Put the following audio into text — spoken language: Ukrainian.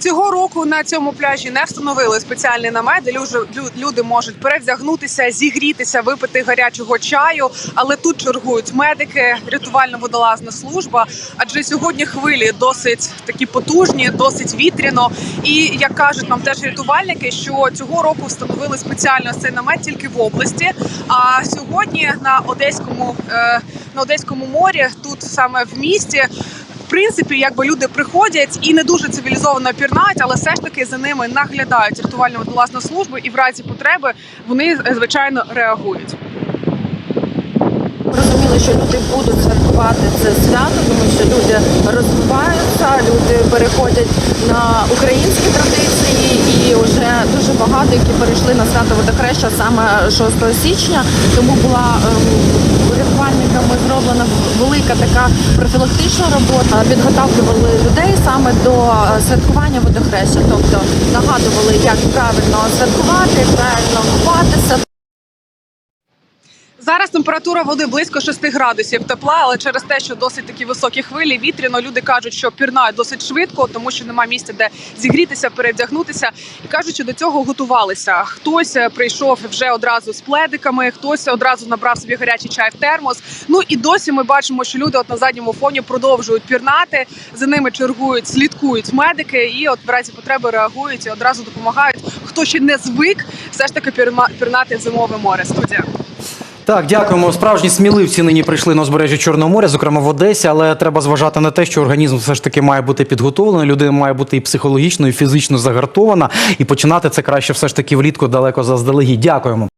Цього року на цьому пляжі не встановили спеціальний намет, де люди, можуть перевдягнутися, зігрітися, випити гарячого чаю. Але тут чергують медики, рятувально-водолазна служба. Адже сьогодні хвилі досить такі потужні, досить вітряно. І як кажуть нам теж рятувальники, що цього року встановили спеціально цей намет тільки в області. А сьогодні на одеському е, на одеському морі, тут саме в місті. Принципі, якби люди приходять і не дуже цивілізовано пірнають, але все ж таки за ними наглядають рятувально водолазна служба, і в разі потреби вони е, звичайно реагують. Розуміли, що люди будуть святкувати це свято, тому що люди розвиваються, люди переходять на українські традиції, і вже дуже багато, які перейшли на свято водохреща саме 6 січня. Тому була ем, рятувальниками зроблена велика така профілактична робота. Підготовлювали людей саме до е, святкування водохреща, тобто нагадували, як правильно святкувати, правильно купатися. Зараз температура води близько 6 градусів тепла, але через те, що досить такі високі хвилі, вітряно, люди кажуть, що пірнають досить швидко, тому що немає місця, де зігрітися, перевдягнутися. І кажуть, що до цього готувалися. Хтось е, прийшов вже одразу з пледиками, хтось одразу набрав собі гарячий чай в термос. Ну і досі ми бачимо, що люди от на задньому фоні продовжують пірнати. За ними чергують, слідкують медики, і от в разі потреби реагують і одразу допомагають. Хто ще не звик, все ж таки пірнати в зимове море. Студія. Так, дякуємо. Справжні сміливці нині прийшли на узбережжя Чорного моря, зокрема в Одесі, але треба зважати на те, що організм все ж таки має бути підготовлений. Людина має бути і психологічно, і фізично загартована. І починати це краще все ж таки влітку далеко заздалегідь. Дякуємо.